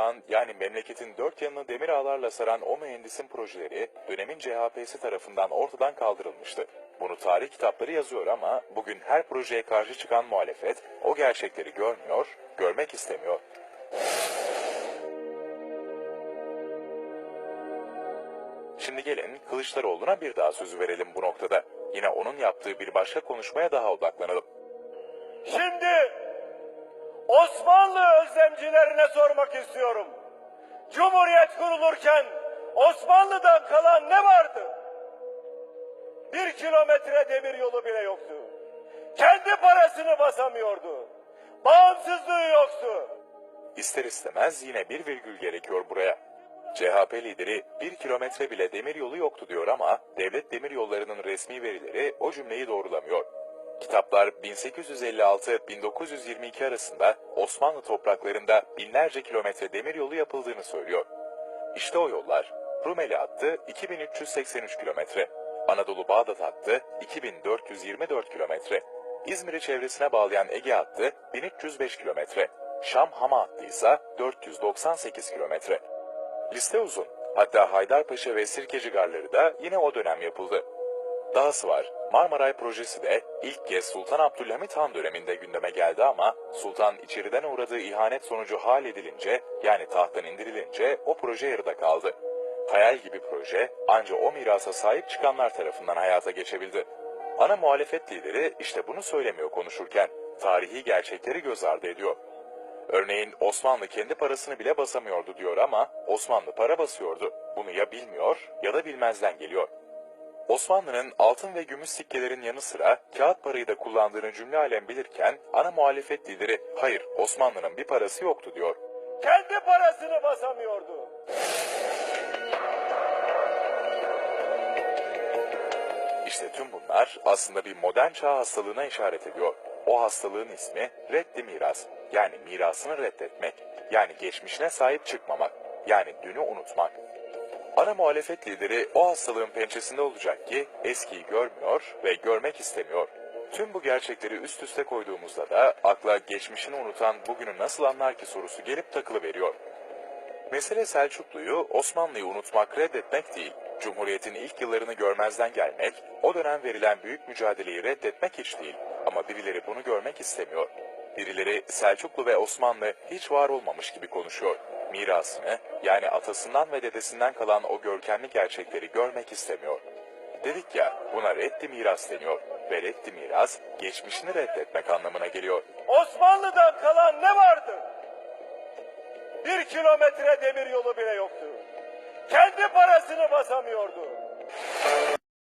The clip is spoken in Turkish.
An- yani memleketin dört yanını demir ağlarla saran o mühendisin projeleri dönemin CHP'si tarafından ortadan kaldırılmıştı. Bunu tarih kitapları yazıyor ama bugün her projeye karşı çıkan muhalefet o gerçekleri görmüyor, görmek istemiyor. Şimdi gelin Kılıçdaroğlu'na bir daha sözü verelim bu noktada. Yine onun yaptığı bir başka konuşmaya daha odaklanalım. Şimdi Osmanlı özlemcilerine sormak istiyorum. Cumhuriyet kurulurken Osmanlı'dan kalan ne vardı? Bir kilometre demir yolu bile yoktu. Kendi parasını basamıyordu. Bağımsızlığı yoktu. İster istemez yine bir virgül gerekiyor buraya. CHP lideri bir kilometre bile demir yolu yoktu diyor ama devlet demir yollarının resmi verileri o cümleyi doğrulamıyor. Kitaplar 1856-1922 arasında Osmanlı topraklarında binlerce kilometre demir yolu yapıldığını söylüyor. İşte o yollar. Rumeli hattı 2383 kilometre. Anadolu Bağdat hattı 2424 kilometre. İzmir'i çevresine bağlayan Ege hattı 1305 kilometre. Şam Hama hattı ise 498 kilometre. Liste uzun. Hatta Haydarpaşa ve Sirkeci garları da yine o dönem yapıldı. Dahası var. Marmaray projesi de ilk kez Sultan Abdülhamit Han döneminde gündeme geldi ama Sultan içeriden uğradığı ihanet sonucu hal edilince yani tahttan indirilince o proje yarıda kaldı. Hayal gibi proje ancak o mirasa sahip çıkanlar tarafından hayata geçebildi. Ana muhalefet lideri işte bunu söylemiyor konuşurken tarihi gerçekleri göz ardı ediyor. Örneğin Osmanlı kendi parasını bile basamıyordu diyor ama Osmanlı para basıyordu. Bunu ya bilmiyor ya da bilmezden geliyor. Osmanlı'nın altın ve gümüş sikkelerin yanı sıra kağıt parayı da kullandığını cümle alem bilirken ana muhalefet lideri hayır Osmanlı'nın bir parası yoktu diyor. Kendi parasını basamıyordu. İşte tüm bunlar aslında bir modern çağ hastalığına işaret ediyor. O hastalığın ismi reddi miras. Yani mirasını reddetmek. Yani geçmişine sahip çıkmamak. Yani dünü unutmak. Ana muhalefet lideri o hastalığın pençesinde olacak ki eskiyi görmüyor ve görmek istemiyor. Tüm bu gerçekleri üst üste koyduğumuzda da akla geçmişini unutan bugünü nasıl anlar ki sorusu gelip takılıveriyor. Mesele Selçuklu'yu, Osmanlı'yı unutmak, reddetmek değil. Cumhuriyetin ilk yıllarını görmezden gelmek, o dönem verilen büyük mücadeleyi reddetmek hiç değil. Ama birileri bunu görmek istemiyor. Birileri Selçuklu ve Osmanlı hiç var olmamış gibi konuşuyor. Mirasını, yani atasından ve dedesinden kalan o görkemli gerçekleri görmek istemiyor. Dedik ya, buna reddi miras deniyor. Ve reddi miras, geçmişini reddetmek anlamına geliyor. Osmanlı'dan kalan ne vardı? Bir kilometre demir yolu bile yoktu. Kendi parasını basamıyordu.